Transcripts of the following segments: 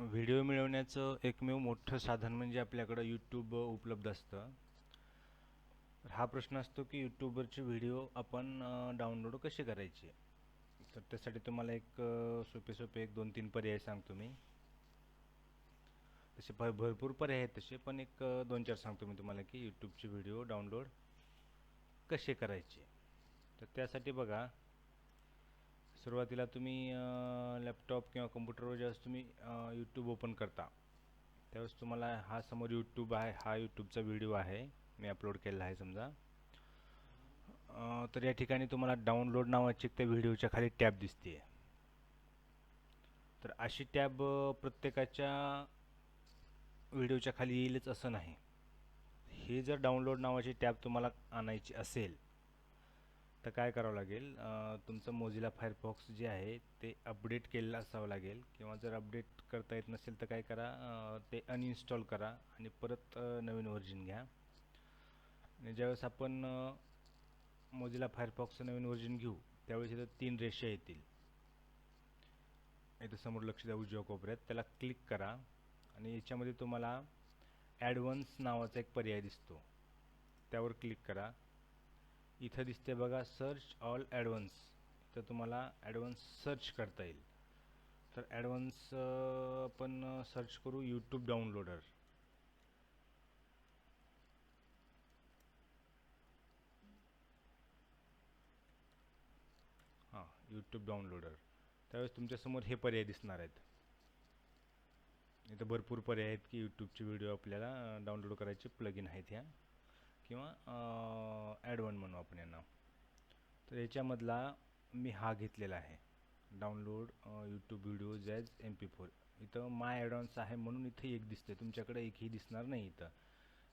Video मिळवण्याचं एकमेव मोठं साधन म्हणजे आपल्याकडं यूट्यूब उपलब्ध असतं. हा प्रश्न असतो की यूट्यूबवरचे व्हिडिओ आपण डाउनलोड कसे करायचे? तर त्यासाठी तुम्हाला एक सोपे सोपे एक दोन तीन पर्याय सांगतो मी. तसे भ भरपूर पर्याय आहेत तसे पण एक दोन चार सांगतो मी तुम्हाला की यूट्यूबचे व्हिडिओ डाउनलोड कसे करायचे? तर त्यासाठी बघा सुरुवातीला तुम्ही लॅपटॉप किंवा कम्प्युटरवर ज्यावेळेस तुम्ही यूट्यूब ओपन करता त्यावेळेस तुम्हाला हा समोर यूट्यूब आहे हा यूट्यूबचा व्हिडिओ आहे मी अपलोड केलेला आहे समजा. तर या ठिकाणी तुम्हाला डाउनलोड नावाची एक त्या व्हिडिओच्या खाली टॅब दिसते तर अशी टॅब प्रत्येकाच्या व्हिडिओच्या खाली येईलच असं नाही. हे जर डाउनलोड नावाची टॅब तुम्हाला आणायची असेल तर काय करावं लागेल तुमचं मोझिला फायरफॉक्स जे आहे ते अपडेट केलेलं असावं लागेल किंवा जर अपडेट करता येत नसेल तर काय करा ते अनइन्स्टॉल करा आणि परत नवीन व्हर्जन घ्या. आणि ज्यावेळेस आपण मोझिला फायरफॉक्सचं नवीन व्हर्जन घेऊ त्यावेळेस इथं तीन रेषा येतील. इथं समोर लक्ष द्या उजव्या कोपऱ्यात त्याला क्लिक करा आणि याच्यामध्ये तुम्हाला ॲडव्हान्स नावाचा एक पर्याय दिसतो. त्यावर क्लिक करा. इथं दिसते बघा सर्च ऑल ॲडव्हान्स इथं तुम्हाला ॲडव्हान्स सर्च करता येईल. तर ॲडव्हान्स आपण सर्च करू यूट्यूब डाउनलोडर हां यूट्यूब डाउनलोडर त्यावेळेस तुमच्यासमोर हे पर्याय दिसणार आहेत. इथं भरपूर पर्याय आहेत की यूट्यूबचे व्हिडिओ आपल्याला डाउनलोड करायचे प्लगइन आहेत ह्या. किंवा ॲडवन म्हणू आपण यांना. तर याच्यामधला मी हा घेतलेला आहे. Download YouTube videos as M P four इथं माय ॲडव्हान्स आहे म्हणून इथे एक दिसते तुमच्याकडे एकही दिसणार नाही इथं.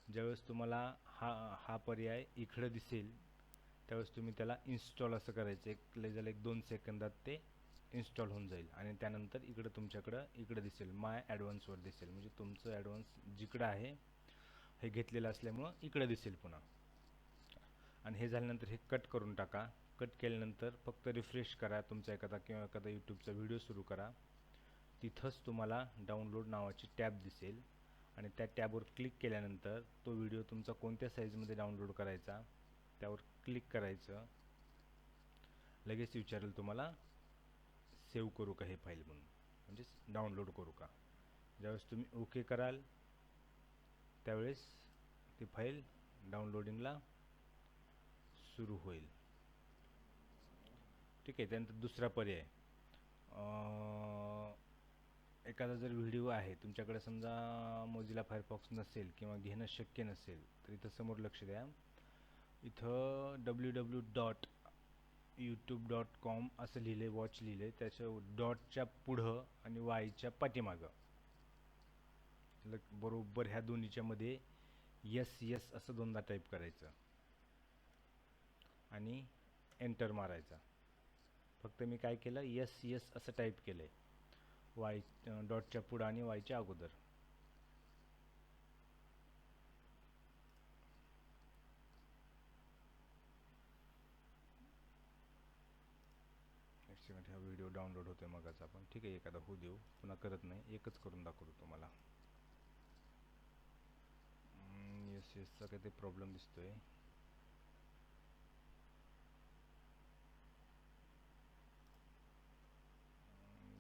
ज्यावेळेस तुम्हाला हा हा पर्याय इकडं दिसेल त्यावेळेस तुम्ही त्याला इन्स्टॉल असं करायचं. एक लय झालं एक दोन सेकंदात ते इन्स्टॉल होऊन जाईल. आणि त्यानंतर इकडं तुमच्याकडं इकडं दिसेल. माय ॲडव्हान्सवर दिसेल. म्हणजे तुमचं ॲडव्हान्स जिकडं आहे हे घेतलेलं असल्यामुळं इकडं दिसेल पुन्हा. आणि हे झाल्यानंतर हे कट करून टाका. कट केल्यानंतर फक्त रिफ्रेश करा तुमचा एखादा किंवा एखादा यूट्यूबचा व्हिडिओ सुरू करा. तिथंच तुम्हाला डाउनलोड नावाची टॅब दिसेल. आणि त्या टॅबवर क्लिक केल्यानंतर तो व्हिडिओ तुमचा कोणत्या साईजमध्ये डाउनलोड करायचा त्यावर क्लिक करायचं. लगेच विचारेल तुम्हाला सेव्ह करू का हे फाईल म्हणून? म्हणजेच डाउनलोड करू का? ज्यावेळेस तुम्ही ओके कराल त्यावेळेस ती फाईल डाउनलोडिंगला सुरू होईल. ठीक आहे त्यानंतर दुसरा पर्याय. एखादा जर व्हिडिओ आहे तुमच्याकडे समजा मोझिला फायरफॉक्स नसेल किंवा घेणं शक्य नसेल तर इथं समोर लक्ष द्या. इथं W W dot YouTube dot com असं लिहिलं वॉच लिहिलं त्याच्या डॉटच्या पुढं आणि वायच्या पाठीमागं. ल- बरोबर ह्या दोन्हीच्या मध्ये यस यस असं दोनदा टाईप करायचं. आणि एंटर मारायचा. फक्त मी काय केलं? यस यस असं टाईप केलं आहे वाय डॉटच्या पुढं आणि वायच्या अगोदर. सेकंड हा व्हिडिओ डाउनलोड होतोय मगाचा आपण ठीक आहे एखादा होऊ देऊ. पुन्हा करत नाही. एकच करून दाखवतो तुम्हाला. येस येसचा काहीतरी प्रॉब्लेम दिसतोय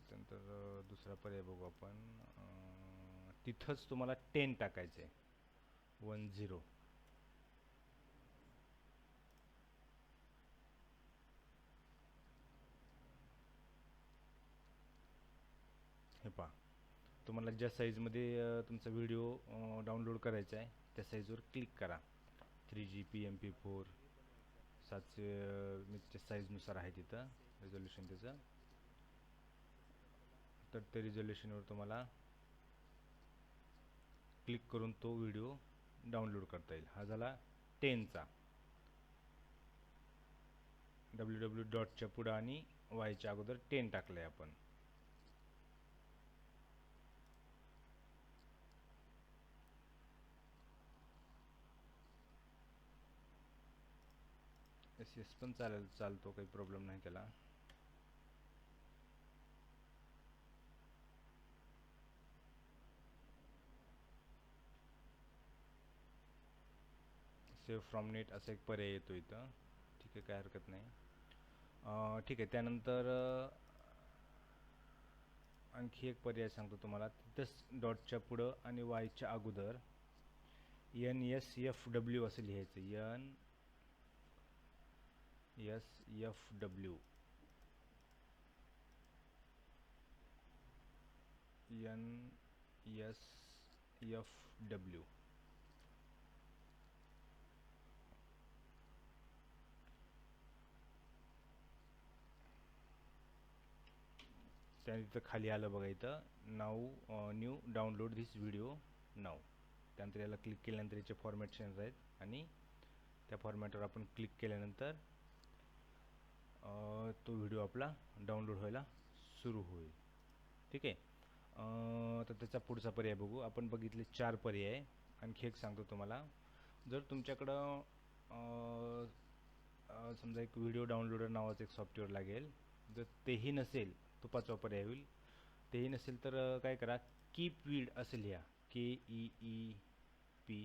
त्यानंतर दुसरा पर्याय बघू आपण तिथंच तुम्हाला टेन टाकायचं आहे वन झिरो हे पहा तुम्हाला ज्या साईजमध्ये तुमचा व्हिडिओ डाउनलोड करायचा आहे त्या साईजवर क्लिक करा. Three G P M P four सातशे अ, मीच्या साईजनुसार आहे तिथं रिझोल्युशन त्याचं. तर त्या रिझोल्युशनवर तुम्हाला क्लिक करून तो व्हिडिओ डाउनलोड करता येईल. हा झाला टेनचा डब्ल्यू डब्ल्यू डॉटच्या पुढं आणि वायच्या अगोदर टेन टाकलं आहे आपण. एस एस पण चालेल चालतो काही प्रॉब्लेम नाही त्याला. सेव्ह फ्रॉम नेट असा एक पर्याय येतो इथं. ठीक आहे काय हरकत नाही. ठीक आहे त्यानंतर आणखी एक पर्याय सांगतो तुम्हाला. तिथंच डॉटच्या पुढं आणि वायच्या अगोदर. एन एस एफ डब्ल्यू असं लिहायचं. N S F W N S F W त्या तिथं खाली आलं बघा इथं. Now new download this video now त्यानंतर याला क्लिक केल्यानंतर याचे फॉर्मॅट चेंज आहेत. आणि त्या फॉर्मॅटवर आपण क्लिक केल्यानंतर तो व्हिडिओ आपला डाउनलोड व्हायला सुरू होईल. ठीक आहे? तर त्याचा पुढचा पर्याय बघू. आपण बघितले चार पर्याय. आणखी एक सांगतो तुम्हाला. जर तुमच्याकडं समजा एक व्हिडिओ डाउनलोडर नावाचं एक सॉफ्टवेअर लागेल जर तेही नसेल तो पाचवा पर्याय होईल. तेही नसेल तर काय करा? कीप वीड असं लिहा. के ई ई पी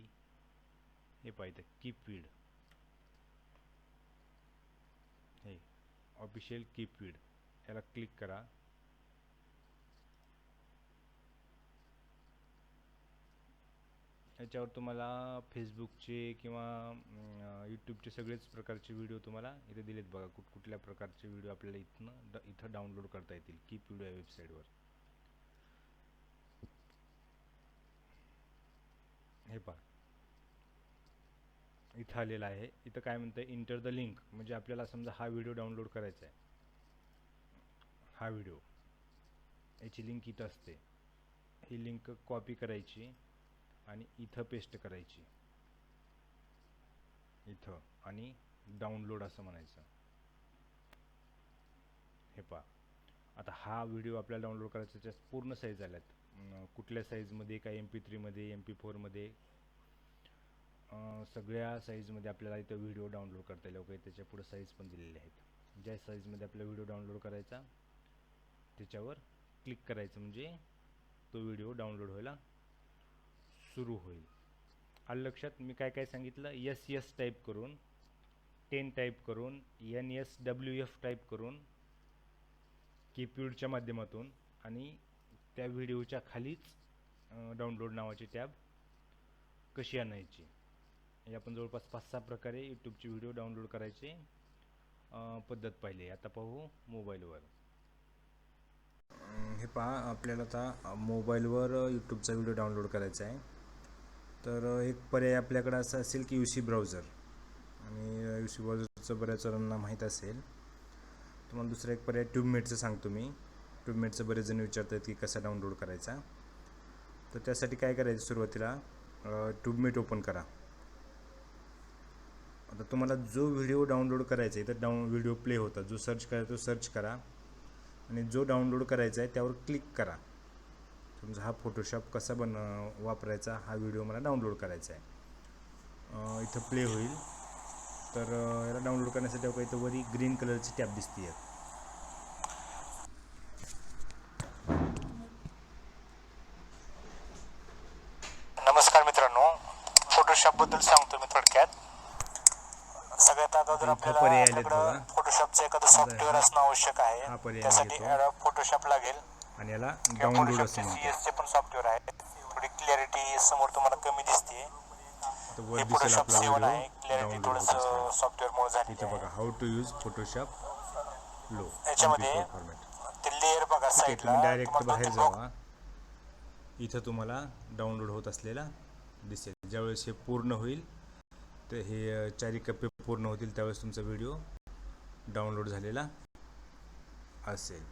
हे पाहिजे. कीप वीड हे ऑफिशियल कीप वीड याला क्लिक करा. याच्यावर तुम्हाला फेसबुकचे किंवा यूट्यूबचे सगळेच प्रकारचे व्हिडिओ तुम्हाला इथे दिलेत बघा. कुठ कुठल्या प्रकारचे व्हिडिओ आपल्याला इथनं ड इथं डाउनलोड करता येतील कीप व्हिडिओ या वेबसाईटवर. हे पहा. इथं आलेलं आहे. इथं काय म्हणतं इंटर द लिंक म्हणजे आपल्याला समजा हा व्हिडिओ डाउनलोड करायचा आहे. हा व्हिडिओ याची लिंक इथं असते. ही लिंक कॉपी करायची आणि इथं पेस्ट करायची. इथं. आणि डाउनलोड असं म्हणायचं. हे पहा. आता हा व्हिडिओ आपल्याला डाउनलोड करायचा त्याच्यात पूर्ण साईज आल्यात. कुठल्या साईजमध्ये काय एम पी थ्रीमध्ये एम पी फोरमध्ये सगळ्या साईजमध्ये आपल्याला इथं व्हिडिओ डाउनलोड करता येईल. ओके त्याच्या पुढे साईज पण दिलेले आहेत. ज्या साईजमध्ये आपला व्हिडिओ डाउनलोड करायचा त्याच्यावर क्लिक करायचं म्हणजे तो व्हिडिओ डाउनलोड व्हायला सुरू होईल. आलं लक्षात मी काय काय सांगितलं? यस यस टाईप करून टेन टाईप करून N S W F type करून कीपॅडच्या माध्यमातून आणि त्या व्हिडिओच्या खालीच डाउनलोड नावाची टॅब कशी आणायची? हे आपण जवळपास पाच सहा प्रकारे यूट्यूबचे व्हिडिओ डाउनलोड करायचे पद्धत पाहिली. आता पाहू मोबाईलवर. हे पहा आपल्याला आता मोबाईलवर यूट्यूबचा व्हिडिओ डाउनलोड करायचा आहे. तर एक पर्याय आपल्याकडे असा असेल की यू सी ब्राउझर आणि यू सी ब्राउझरचं बऱ्याच जणांना माहीत असेल. तुम्हाला दुसरा एक पर्याय ट्यूबमेटचं सांगतो मी. ट्यूबमेटचं बरेच जण विचारतात की कसा डाउनलोड करायचा. तर त्यासाठी काय करायचं सुरुवातीला? ट्यूबमेट ओपन करा. आता तुम्हाला जो व्हिडिओ डाउनलोड करायचा आहे तर डाऊन व्हिडिओ प्ले होता. जो सर्च करायचा तो सर्च करा. आणि जो डाउनलोड करायचा आहे त्यावर क्लिक करा. तुमचा हा फोटोशॉप कसा बन वापरायचा हा व्हिडिओ मला डाउनलोड करायचा आहे. इथं प्ले होईल. तर याला डाउनलोड करण्यासाठी बघा इथं वरी ग्रीन कलरची टॅब दिसते नमस्कार मित्रांनो. फोटोशॉपबद्दल सांगतो मी थोडक्यात. सगळ्यात अगोदर आपल्याला आपल्याकडं. फोटोशॉपचं एखादं सॉफ्टवेअर असणं आवश्यक आहे त्यासाठी फोटोशॉप लागेल. आणि याला डाउनलोड फोटोशॉपचे असं म्हणतात. CS चे पण सॉफ्टवेअर आहे. थोडी क्लॅरिटी समोर तुम्हाला कमी दिसते. हे फोटोशॉप सेवन आहे. क्लॅरिटी थोडंसं असताना. सॉफ्टवेअर मुळे झाली इथं बघा हाऊ टू यूज फोटोशॉप लो याच्यामध्ये ते लेअर बघा साईडला डायरेक्ट बाहेर जावा. इथं तुम्हाला डाउनलोड होत असलेला दिसेल. ज्यावेळेस हे पूर्ण होईल तर हे चारी कप्पे पूर्ण होतील त्यावेळेस तुमचा व्हिडिओ डाउनलोड झालेला असेल.